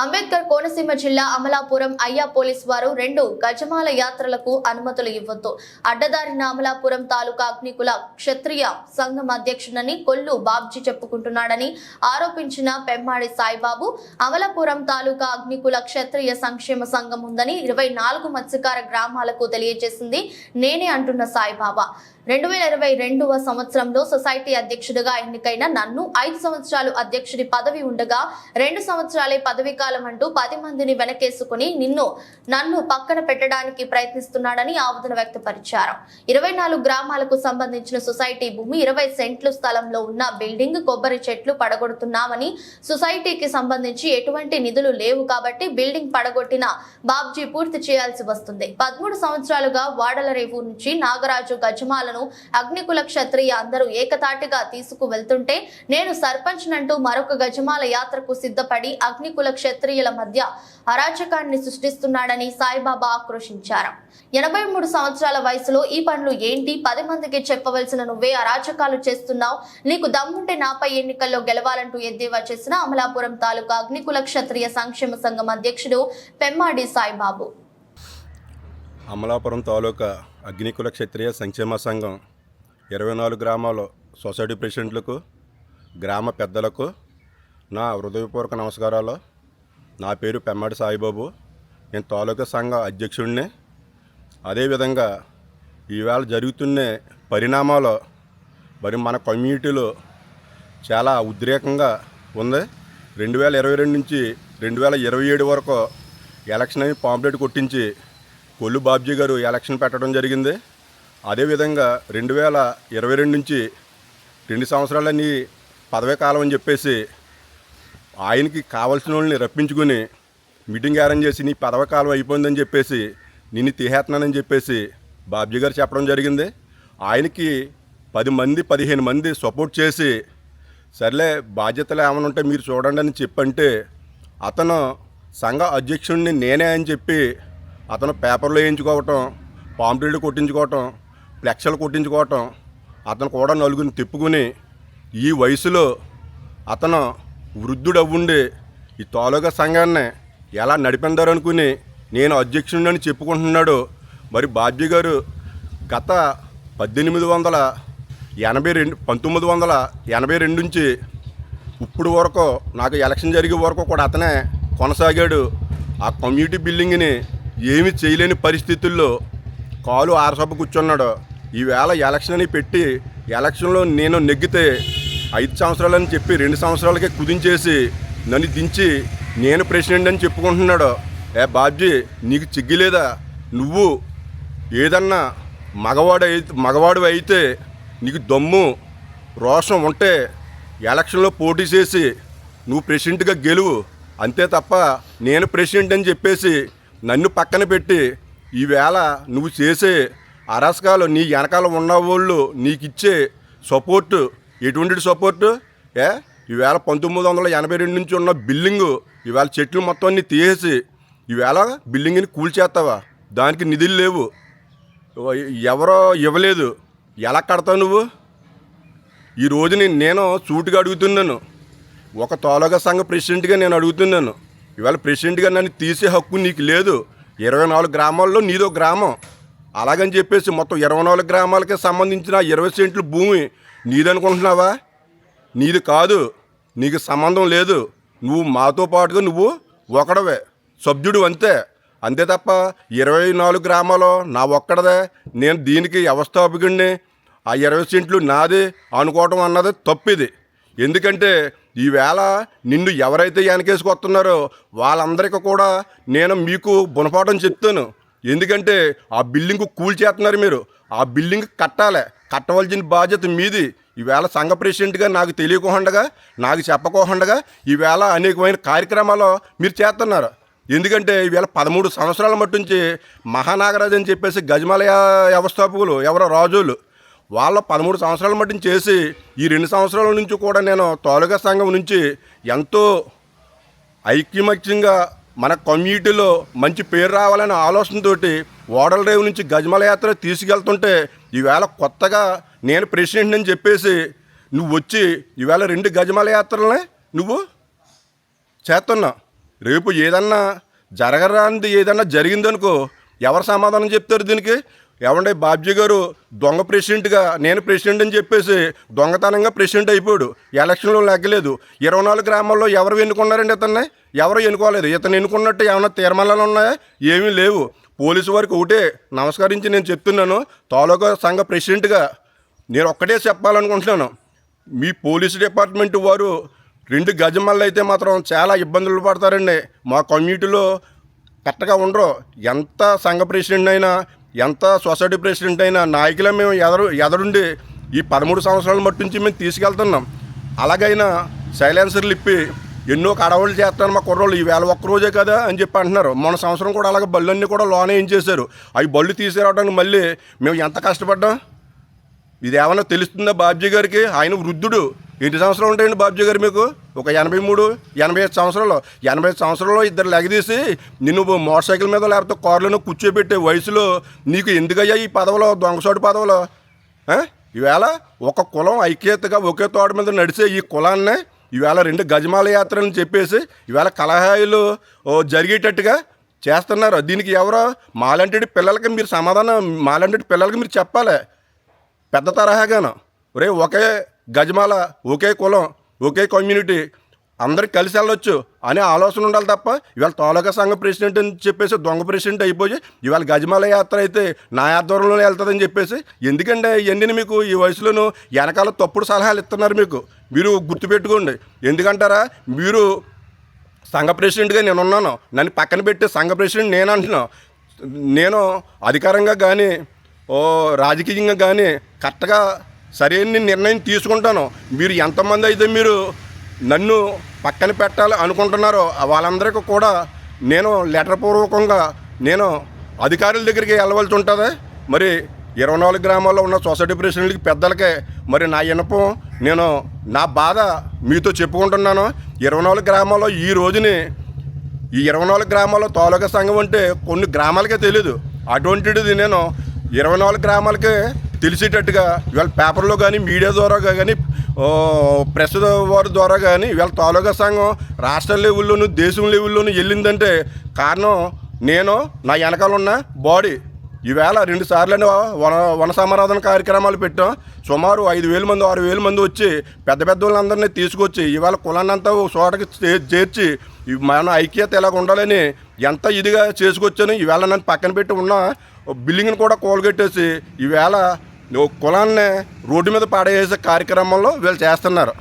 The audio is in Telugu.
అంబేద్కర్ కోనసీమ జిల్లా అమలాపురం అయ్యా పోలీస్ వారు రెండు గజమాల యాత్రలకు అనుమతులు ఇవ్వద్దు. అడ్డదారిన అమలాపురం తాలూకా అగ్నికుల క్షత్రియ సంఘం అధ్యక్షుడని కొల్లు బాబ్జీ చెప్పుకుంటున్నాడని ఆరోపించిన పెమ్మాడి సాయిబాబు అమలాపురం తాలూకా అగ్నికుల క్షత్రియ సంక్షేమ సంఘం ఉందని ఇరవై నాలుగు మత్స్యకార గ్రామాలకు తెలియజేసింది నేనే అంటున్న సాయిబాబా. రెండు వేల ఇరవై రెండవ సంవత్సరంలో సొసైటీ అధ్యక్షుడిగా ఎన్నికైన నన్ను ఐదు సంవత్సరాలు అధ్యక్షుడి పదవి ఉండగా రెండు సంవత్సరాలే పదవి కాలం అంటూ పది మందిని వెనకేసుకుని నిన్ను నన్ను పక్కన పెట్టడానికి ప్రయత్నిస్తున్నాడని ఆవేదన వ్యక్తపరిచారు. ఇరవై నాలుగు గ్రామాలకు సంబంధించిన సొసైటీ భూమి ఇరవై సెంట్లు స్థలంలో ఉన్న బిల్డింగ్ కొబ్బరి చెట్లు పడగొడుతున్నామని సొసైటీకి సంబంధించి ఎటువంటి నిధులు లేవు కాబట్టి బిల్డింగ్ పడగొట్టిన బాబ్జీ పూర్తి చేయాల్సి వస్తుంది. పదమూడు సంవత్సరాలుగా వాడల రేవు నుంచి నాగరాజు గజమాలను అగ్నికుల క్షత్రియ అందరూ ఏకతాటిగా తీసుకు వెళ్తుంటే నేను సర్పంచ్ నంటూ మరొక గజమాల యాత్రకు సిద్ధపడి అగ్నికుల క్షత్రియుల మధ్య అరాచకాన్ని సృష్టిస్తున్నాడని సాయిబాబా ఆక్రోషించారు ఎనభై మూడు సంవత్సరాల వయసులో ఈ పనులు ఏంటి? పది మందికి చెప్పవలసిన నువ్వే అరాచకాలు చేస్తున్నావు. నీకు దమ్ముంటే నాపై ఎన్నికల్లో గెలవాలంటూ ఎద్దేవా చేసిన అమలాపురం తాలూకా అగ్నికుల క్షత్రియ సంక్షేమ సంఘం అధ్యక్షుడు పెమ్మాడి సాయిబాబు. అమలాపురం తాలూకా అగ్నికుల క్షత్రియ సంక్షేమ సంఘం ఇరవై నాలుగు గ్రామాల సొసైటీ ప్రెసిడెంట్లకు గ్రామ పెద్దలకు నా హృదయపూర్వక నమస్కారాలు. నా పేరు పెమ్మడి సాయిబాబు. నేను తాలూకా సంఘ అధ్యక్షుడిని. అదేవిధంగా ఈవేళ జరుగుతున్న పరిణామాలు మరి మన కమ్యూనిటీలో చాలా ఉద్రేకంగా ఉంది. రెండు వేల ఇరవై రెండు నుంచి రెండు వేల ఇరవై ఏడు వరకు ఎలక్షన్ అని పాంప్లెట్ కొట్టించి కొల్లు బాబ్జీ గారు ఎలక్షన్ పెట్టడం జరిగింది. అదేవిధంగా రెండు వేల ఇరవై రెండు నుంచి రెండు సంవత్సరాలని పదవీ కాలం అని చెప్పేసి ఆయనకి కావాల్సిన వాళ్ళని రప్పించుకొని మీటింగ్ అరేంజ్ చేసి నీ పదవ కాలం అయిపోయిందని చెప్పేసి నిన్ను తీసేస్తున్నానని చెప్పేసి బాబ్జీ గారు చెప్పడం జరిగింది. ఆయనకి పది మంది పదిహేను మంది సపోర్ట్ చేసి సర్లే బాధ్యతలు ఏమైనా ఉంటే మీరు చూడండి అని చెప్పంటే అతను సంఘ అధ్యక్షుడిని నేనే అని చెప్పి అతను పేపర్లో వేయించుకోవటం పాంప్లెట్లు కొట్టించుకోవటం ఫ్లెక్సలు కొట్టించుకోవటం అతను కూడా నలుగురిని తిప్పుకుని ఈ వయసులో అతను వృద్ధుడవ్వుండి ఈ తాలూకా సంఘాన్ని ఎలా నడిపిందారనుకుని నేను అధ్యక్షుడిని చెప్పుకుంటున్నాడు. మరి బాబ్జీ గారు గత పద్దెనిమిది వందల ఎనభై రెండు పంతొమ్మిది వందల ఎనభై రెండు నుంచి ఇప్పుడు వరకు నాకు ఎలక్షన్ జరిగే వరకు కూడా అతనే కొనసాగాడు. ఆ కమ్యూనిటీ బిల్డింగ్ని ఏమి చేయలేని పరిస్థితుల్లో కాలు ఆరసభ కూర్చున్నాడు. ఈవేళ ఎలక్షన్ అని పెట్టి ఎలక్షన్లో నేను నెగ్గితే ఐదు సంవత్సరాలని చెప్పి రెండు సంవత్సరాలకే కుదించేసి నన్ను దించి నేను ప్రెసిడెంట్ అని చెప్పుకుంటున్నాడు. ఏ బాబ్జీ నీకు చిగ్గిలేదా నువ్వు ఏదన్నా మగవాడు అయితే మగవాడు అయితే నీకు దమ్ము రోషం ఉంటే ఎలక్షన్లో పోటీ చేసి నువ్వు ప్రెసిడెంట్గా గెలువు. అంతే తప్ప నేను ప్రెసిడెంట్ అని చెప్పేసి నన్ను పక్కన పెట్టి ఈవేళ నువ్వు చేసే అరాసకాలు నీ వెనకాల ఉన్న వాళ్ళు నీకు ఇచ్చే సపోర్టు ఎటువంటి సపోర్టు? ఏ? ఈవేళ పంతొమ్మిది వందల ఎనభై రెండు నుంచి ఉన్న బిల్డింగు ఈవేళ చెట్లు మొత్తం అన్ని తీసేసి ఈవేళ బిల్డింగ్ని కూల్చేస్తావా దానికి నిధులు లేవు. ఎవరో ఇవ్వలేదు. ఎలా కడతావు నువ్వు? ఈ రోజుని నేను సూటుగా అడుగుతున్నాను. ఒక తోలగా సంఘ ప్రెసిడెంట్గా నేను అడుగుతున్నాను. ఇవాళ ప్రెసిడెంట్గా నన్ను తీసే హక్కు నీకు లేదు. ఇరవై నాలుగు గ్రామాల్లో నీదో గ్రామం. అలాగని చెప్పేసి మొత్తం ఇరవై నాలుగు గ్రామాలకే సంబంధించిన ఇరవై సెంట్లు భూమి నీదనుకుంటున్నావా? నీది కాదు. నీకు సంబంధం లేదు. నువ్వు మాతో పాటుగా నువ్వు ఒకడవే. సభ్యుడు అంతే. అంతే తప్ప ఇరవై నాలుగు గ్రామాలు నా ఒక్కడదే. నేను దీనికి వ్యవస్థాపకుడిని. ఆ ఇరవై సెంట్లు నాది అనుకోవటం అన్నది తప్పిది. ఎందుకంటే ఈవేళ నిన్ను ఎవరైతే వెనకేసుకొస్తున్నారో వాళ్ళందరికీ కూడా నేను మీకు గుణపాఠం చెప్తాను. ఎందుకంటే ఆ బిల్డింగ్ కూల్చేస్తున్నారు మీరు. ఆ బిల్డింగ్ కట్టాలి. కట్టవలసిన బాధ్యత మీది. ఈవేళ సంఘ ప్రెసిడెంట్గా నాకు తెలియకోకుండా నాకు చెప్పకోకుండా ఈవేళ అనేకమైన కార్యక్రమాలు మీరు చేస్తున్నారు. ఎందుకంటే ఈవేళ పదమూడు సంవత్సరాల మట్టు నుంచి మహానాగరాజు అని చెప్పేసి గజమాలయ వ్యవస్థాపకులు ఎవరో రాజులు వాళ్ళ పదమూడు సంవత్సరాల మట్టిని చేసి ఈ రెండు సంవత్సరాల నుంచి కూడా నేను తోలుగా సంఘం నుంచి ఎంతో ఐక్యమత్యంగా మన కమ్యూనిటీలో మంచి పేరు రావాలనే ఆలోచనతోటి ఓడల రేవు నుంచి గజమల యాత్ర తీసుకెళ్తుంటే ఈవేళ కొత్తగా నేను ప్రెసిడెంట్ అని చెప్పేసి నువ్వు వచ్చి ఈవేళ రెండు గజమల యాత్రలనే నువ్వు చేస్తున్నావు రేపు ఏదన్నా జరగరానిది ఏదన్నా జరిగిందనుకో ఎవరు సమాధానం చెప్తారు దీనికి? ఏమంటే బాబ్జీ గారు దొంగ ప్రెసిడెంట్గా నేను ప్రెసిడెంట్ అని చెప్పేసి దొంగతనంగా ప్రెసిడెంట్ అయిపోయాడు. ఎలక్షన్లో లెగ్గలేదు ఇరవై నాలుగు గ్రామాల్లో ఎవరు ఎన్నుకున్నారండి ఇతన్ని? ఎవరు ఎన్నుకోలేదు. ఇతను ఎన్నుకున్నట్టు ఏమైనా తీర్మానాలు ఉన్నాయా? ఏమీ లేవు. పోలీసు వారికి ఒకటే నమస్కరించి నేను చెప్తున్నాను. తాలూకా సంఘ ప్రెసిడెంట్గా నేను ఒక్కటే చెప్పాలనుకుంటున్నాను. మీ పోలీసు డిపార్ట్మెంట్ వారు రెండు గజమల్లు అయితే మాత్రం చాలా ఇబ్బందులు పడతారండి. మా కమ్యూనిటీలో కరెక్ట్గా ఉండరు. ఎంత సంఘ ప్రెసిడెంట్ అయినా ఎంత సొసైటీ ప్రెసిడెంట్ అయినా నాయకులే మేము ఎదరు ఎదరుండి ఈ పదమూడు సంవత్సరాల మట్టి నుంచి మేము తీసుకెళ్తున్నాం. అలాగైనా సైలెన్సర్లు ఇప్పి ఎన్నో కడవలు చేస్తాను మా కుర్రోళ్ళు. ఈవేళ ఒక్క రోజే కదా అని చెప్పి అంటున్నారు. మొన్న సంవత్సరం కూడా అలాగే బళ్ళన్నీ కూడా లోనే ఏం చేశారు అవి బళ్ళు తీసుకురావడానికి మళ్ళీ మేము ఎంత కష్టపడ్డాం? ఇది ఏమైనా తెలుస్తుందా బాబ్జీ గారికి? ఆయన వృద్ధుడు. ఎన్ని సంవత్సరాలు ఉంటాయండి బాబ్జీ గారు మీకు? ఒక ఎనభై మూడు ఎనభై ఐదు సంవత్సరాలు. ఎనభై ఐదు సంవత్సరాల్లో ఇద్దరు లెగదీసి నిన్ను మోటార్ సైకిల్ మీద లేకపోతే కారులోనో కూర్చోబెట్టే వయసులో నీకు ఎందుకయ్యా ఈ పదవులో దొంగసోటి పదవులో? ఈవేళ ఒక కులం ఐక్యతగా ఒకే తోట మీద నడిచే ఈ కులాన్నే ఈవేళ రెండు గజమాల యాత్రని చెప్పేసి ఈవేళ కలహాయిలు ఓ జరిగేటట్టుగా చేస్తున్నారు. దీనికి ఎవరో? మాలంటి పిల్లలకి మీరు సమాధానం మాలంటి పిల్లలకి మీరు చెప్పాలి. పెద్ద తరహాగాను. ఒరే ఒకే గజమాల ఒకే కులం ఒకే కమ్యూనిటీ అందరికి కలిసి వెళ్ళొచ్చు అనే ఆలోచన ఉండాలి తప్ప ఇవాళ తాలూకా సంఘ ప్రెసిడెంట్ అని చెప్పేసి దొంగ ప్రెసిడెంట్ అయిపోయి ఇవాళ గజమాల యాత్ర అయితే నా ఆధ్వర్యంలోనే వెళ్తుందని చెప్పేసి ఎందుకంటే ఇవన్నీ మీకు ఈ వయసులోనూ వెనకాల తప్పుడు సలహాలు ఇస్తున్నారు మీకు. మీరు గుర్తుపెట్టుకోండి. ఎందుకంటారా? మీరు సంఘ ప్రెసిడెంట్గా నేను ఉన్నాను. నన్ను పక్కన పెట్టి సంఘ ప్రెసిడెంట్ నేను అంటున్నాను నేను అధికారంగా కానీ ఓ రాజకీయంగా కానీ కరెక్ట్గా సరైన నిర్ణయం తీసుకుంటాను. మీరు ఎంతమంది అయితే మీరు నన్ను పక్కన పెట్టాలి అనుకుంటున్నారో వాళ్ళందరికీ కూడా నేను లెటర్ పూర్వకంగా నేను అధికారుల దగ్గరికి వెళ్ళవలసి ఉంటుంది. మరి ఇరవై నాలుగు గ్రామాల్లో ఉన్న సొసైటీ ప్రెసిడెంట్కి పెద్దలకే మరి నా వినపం నేను నా బాధ మీతో చెప్పుకుంటున్నాను. ఇరవై నాలుగు గ్రామాల్లో ఈ రోజుని ఈ ఇరవై నాలుగు గ్రామాల్లో తాలూకా సంఘం అంటే కొన్ని గ్రామాలకే తెలియదు అటువంటిది నేను ఇరవై నాలుగు గ్రామాలకే తెలిసేటట్టుగా వీళ్ళ పేపర్లో కానీ మీడియా ద్వారా కానీ ప్రెస్ వారి ద్వారా కానీ వీళ్ళ తాలూకా సంఘం రాష్ట్ర లెవెల్లోను దేశం లెవెల్లోను వెళ్ళిందంటే కారణం నేను నా వెనకాల ఉన్న బాడీ. ఈవేళ రెండు సార్లు వన వన సమారాధన కార్యక్రమాలు పెట్టాం. సుమారు ఐదు వేల మంది ఆరు వేల మంది వచ్చి పెద్ద పెద్ద వాళ్ళందరినీ తీసుకొచ్చి ఇవాళ కులాన్నంతా ఒక చోటకి చే- చేర్చి మన ఐక్యత ఎలాగ ఉండాలని ఎంత ఇదిగా చేసుకొచ్చాను ఈవేళ నన్ను పక్కన పెట్టి ఉన్న బిల్డింగ్ని కూడా కూలగొట్టేసి ఈవేళ కులాన్ని రోడ్డు మీద పాడేసే కార్యక్రమంలో వీళ్ళు చేస్తున్నారు.